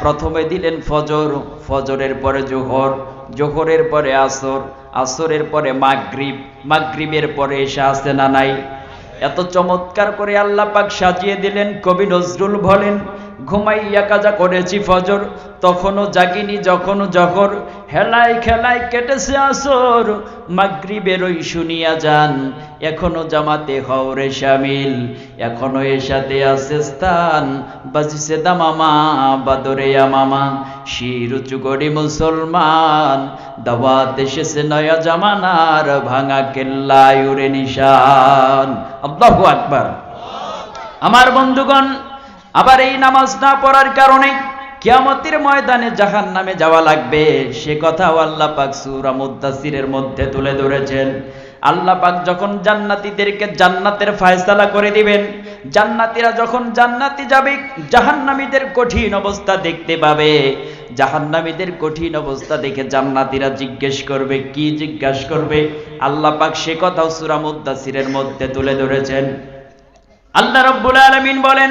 প্রথমে দিলেন ফজর, ফজরের পরে জোহর, জোহরের পরে আসর, আসরের পরে মাগরিব, মাগরিবের পরে এসে আসে না নাই? এত চমৎকার করে আল্লাহ পাক সাজিয়ে দিলেন, কবি নজরুল বলেন ঘুমাইয়া কাজা করেছি ফজর, তখনও জাগিনি, যখনও জহর। হেলায় খেলায় কেটেছে আসর, মাগরিবের ওই শুনিয়া যান এখনও জামাতে হওরে সামিল এখনও এসাতে আছে স্থান, বাজিছে দামামা, বাদরে মামা শির উঁচু গড়ি মুসলমান, দাওয়াত এসেছে নয়া জামানার, ভাঙা কেল্লায় উড়ে নিশান। আল্লাহু আকবার। আমার বন্ধুগণ আবার এই নামাজ না পড়ার কারণে কিয়ামতের ময়দানে জাহান নামে যাওয়া লাগবে। সে কথাও আল্লাহ পাক সূরা মুদ্দাসিরের মধ্যে তুলে ধরেছেন। আল্লাহ পাক যখন জান্নাতীদেরকে জান্নাতের ফায়সালা করে দিবেন, জান্নাতীরা যখন জান্নাতি যাবে, জাহান্নামীদের কঠিন অবস্থা দেখতে পাবে। জাহান্নামীদের কঠিন অবস্থা দেখে জান্নাতীরা জিজ্ঞেস করবে, কি জিজ্ঞাসা করবে? আল্লাহ পাক সে কথাও সূরা মুদ্দাসিরের মধ্যে তুলে ধরেছেন। আল্লাহ রাব্বুল আলামিন বলেন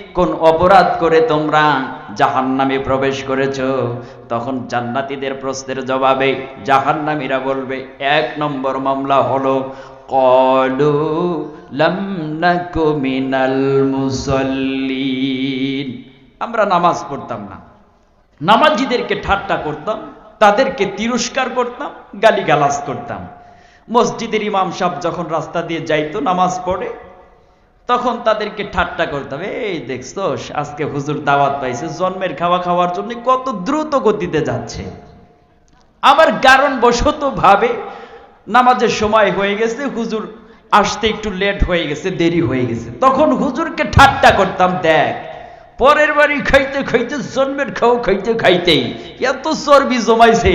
কোন অপরাধ করে তোমরা জাহান্নামে প্রবেশ করেছ? তখন জান্নাতীদের প্রশ্নের জবাবে জাহান্নামীরা বলবে, এক নম্বর মামলা হলো, কলু লাম মিনাল মুসল্লিন। আমরা নামাজ পড়তাম না। নামাজিদেরকে ঠাট্টা করতাম, তাদেরকে তিরস্কার করতাম, গালিগালাজ করতাম। মসজিদের ইমাম সাহেব যখন রাস্তা দিয়ে যাইতো, নামাজ পড়ে তখন তাদেরকে ঠাট্টা করতাম, এই দেখছ, আজকে হুজুর দাওয়াত পাইছে, জন্মের খাওয়া খাওয়ার জন্য কত দ্রুত গতিতে যাচ্ছে। আবার কারণ বশত ভাবে নামাজের সময় হয়ে গেছে, হুজুর আসতে একটু লেট হয়ে গেছে, দেরি হয়ে গেছে। তখন হুজুরকে ঠাট্টা করতাম, দেখ, পরের বাড়ি খাইতে খাইতে জন্মের খাও খাইতে খাইতেই এত চর্বি জমাইছে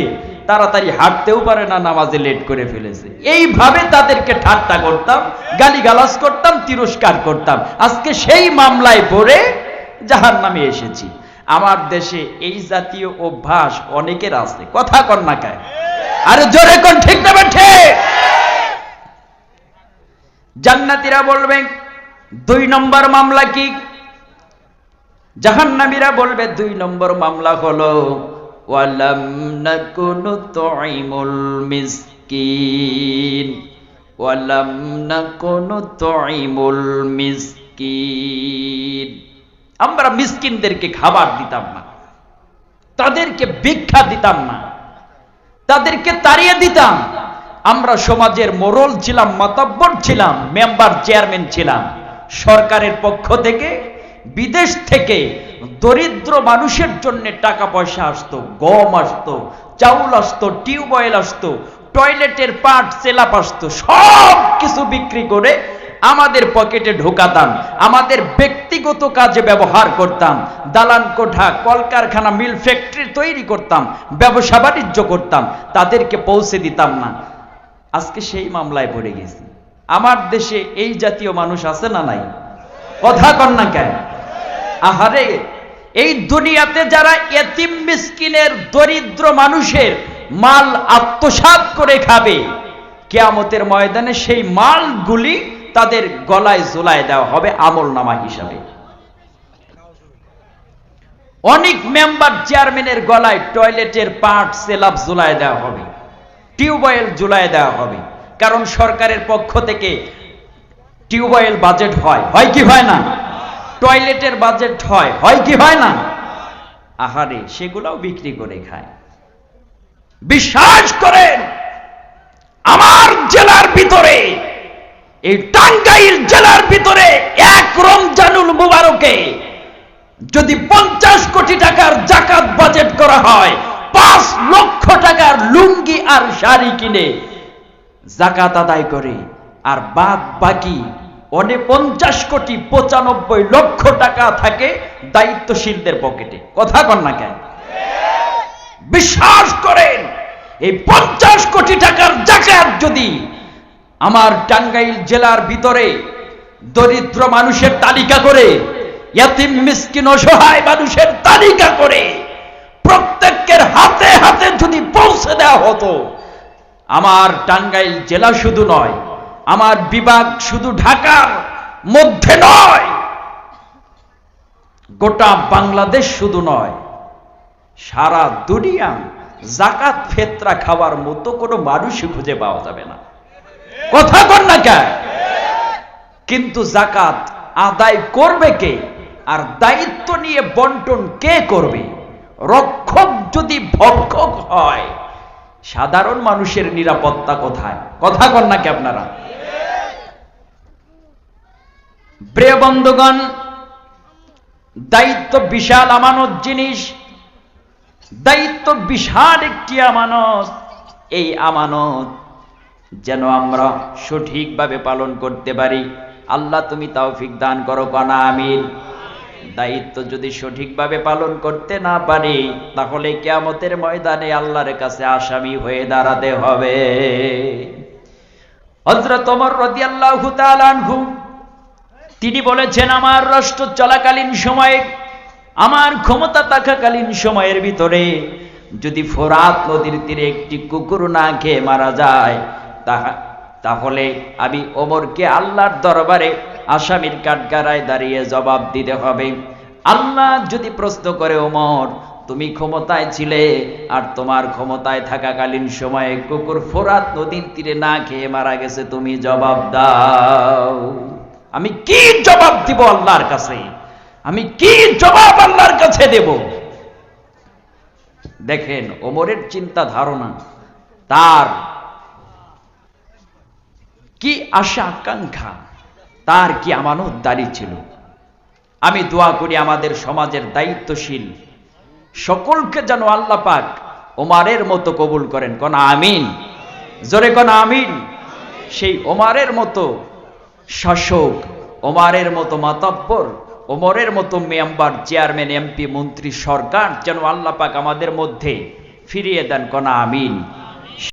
তাড়াতাড়ি হাঁটতেও পারে না, নামাজে লেট করে ফেলেছে। এইভাবে তাদেরকে ঠাট্টা করতাম, গালিগালাজ করতাম, তিরস্কার করতাম। আজকে সেই মামলায় পড়ে জাহার নামে এসেছি। আমার দেশে এই জাতীয় অভ্যাস অনেকের আছে। কথা কর না কায় আরে জোরে কোন, ঠিক না বেঠে জান্নাতীরা বলবে, দুই নম্বর মামলা কি? জাহান্নামীরা বলবে, দুই নম্বর মামলা হলো, ওয়ালাম আমরা মিসকিনদেরকে খাবার দিতাম না। তাদেরকে ভিক্ষা দিতাম না। তাদেরকে তাড়িয়ে দিতাম। আমরা সমাজের মোরল ছিলাম, মাতাব্বর ছিলাম, মেম্বার চেয়ারম্যান ছিলাম। সরকারের পক্ষ থেকে, বিদেশ থেকে দরিদ্র মানুষের জন্য টাকা পয়সা আসতো, গম আসতো, চাউল আসতো টিউবওয়েল আসতো, টয়লেটের পাট, সেলাপ আসতো, সব কিছু বিক্রি করে আমাদের পকেটে ঢোকাতাম, আমাদের ব্যক্তিগত কাজে ব্যবহার করতাম দালান কোঠা কলকারখানা, মিল ফ্যাক্টরি তৈরি করতাম, ব্যবসা বাণিজ্য করতাম, তাদেরকে পৌঁছে দিতাম না। আজকে সেই মামলায় পড়ে গেছি। আমার দেশে এই জাতীয় মানুষ আছে না নাই? কথা কন না কেন? আহারে, এই দুনিয়াতে যারা এতিম মিসকিনের দরিদ্র মানুষের মাল আত্মসাৎ করে খাবে, কেয়ামতের ময়দানে সেই মালগুলি তাদের গলায় জোলায় দেওয়া হবে আমল নামা হিসাবে। অনেক মেম্বার চেয়ারম্যানের গলায় টয়লেটের পাট, সেলাপ জোলায় দেওয়া হবে, টিউবওয়েল জুলায় দেওয়া হবে, কারণ সরকারের পক্ষ থেকে টিউবওয়েল বাজেট হয়। হয় কি হয় না? টয়লেটের বাজেট হয়। হয় কি হয় না? আহারে, সেগুলাও বিক্রি করে খায়। বিশ্বাস করেন, আমার জেলার ভিতরে, এই টাঙ্গাইল জেলার ভিতরে এক রমজানুল মুবারকে যদি পঞ্চাশ কোটি টাকার জাকাত বাজেট করা হয়, পাঁচ লক্ষ টাকার লুঙ্গি আর শাড়ি কিনে জাকাত আদায় করে, আর বাদ বাকি পঞ্চাশ কোটি পঁচানব্বই লক্ষ টাকা থাকে দায়িত্বশীলদের পকেটে। কথা কন না কেন? বিশ্বাস করেন, এই পঞ্চাশ কোটি টাকার জাকাত যদি আমার টাঙ্গাইল জেলার ভিতরে দরিদ্র মানুষের তালিকা করে, ইয়াতিম, মিসকিন, অসহায় মানুষের তালিকা করে, প্রত্যেকের হাতে হাতে যদি পৌঁছে দেওয়া হতো, আমার টাঙ্গাইল জেলা শুধু নয় আমার বিভাগ শুধু ঢাকার মধ্যে নয়, গোটা বাংলাদেশ শুধু নয়, সারা দুনিয়া জাকাত ফেতরা খাওয়ার মতো কোনো মানুষই খুঁজে পাওয়া যাবে না। কথা কর না কে কিন্তু জাকাত আদায় করবে কে? আর দায়িত্ব নিয়ে বন্টন কে করবে? রক্ষক যদি ভক্ষক হয়, সাধারণ মানুষের নিরাপত্তা কোথায়? কথা কর না কি আপনারা? প্রিয় বন্ধুগণ, দায়িত্ব বিশাল আমানত জিনিস। দায়িত্ব বিশাল একটি আমানত। এই আমানত যেন আমরা সঠিকভাবে পালন করতে পারি। আল্লাহ তুমি তৌফিক দান করো, কনা আমিন। দায়িত্ব যদি সঠিকভাবে পালন করতে না পারি, তাহলে কেয়ামতের ময়দানে আল্লাহর কাছে আসামি হয়ে দাঁড়াতে হবে। হজরত রাদিয়াল্লাহু তাআলা আনহু তিনি বলেছেন, আমার রাষ্ট্র চলাকালীন সময়ে, আমার ক্ষমতা থাকাকালীন সময়ের ভিতরে যদি ফোরাত নদীর তীরে একটি কুকুর না খেয়ে মারা যায়, তাহা- তাহলে আমি ওমরকে আল্লাহর দরবারে আসামির কাঠগাড়ায় দাঁড়িয়ে জবাব দিতে হবে। আল্লাহ যদি প্রশ্ন করে, ওমর, তুমি ক্ষমতায় ছিলে আর তোমার ক্ষমতায় থাকাকালীন সময়ে কুকুর ফোরাত নদীর তীরে না খেয়ে মারা গেছে, তুমি জবাব দাও। আমি কি জবাব দিব আল্লাহর কাছে? আমি কি জবাব আল্লাহর কাছে দেব? দেখেন, ওমরের চিন্তা ধারণা, তার কি আশা, আকাঙ্ক্ষা, তার কি আমানত দাঁড়িয়ে ছিল? আমি দোয়া করি আমাদের সমাজের দায়িত্বশীল সকলকে যেন আল্লাহ পাক ওমারের মতো কবুল করেন। কোন আমিন? জোরে কোন আমিন? সেই ওমারের মতো শাসক, ওমারের মতো মাতব্বর, ওমরের মতো মেম্বার, চেয়ারম্যান, এমপি, মন্ত্রী, সরকার যেন আল্লাপাক আমাদের মধ্যে ফিরিয়ে দেন, কনা আমিন।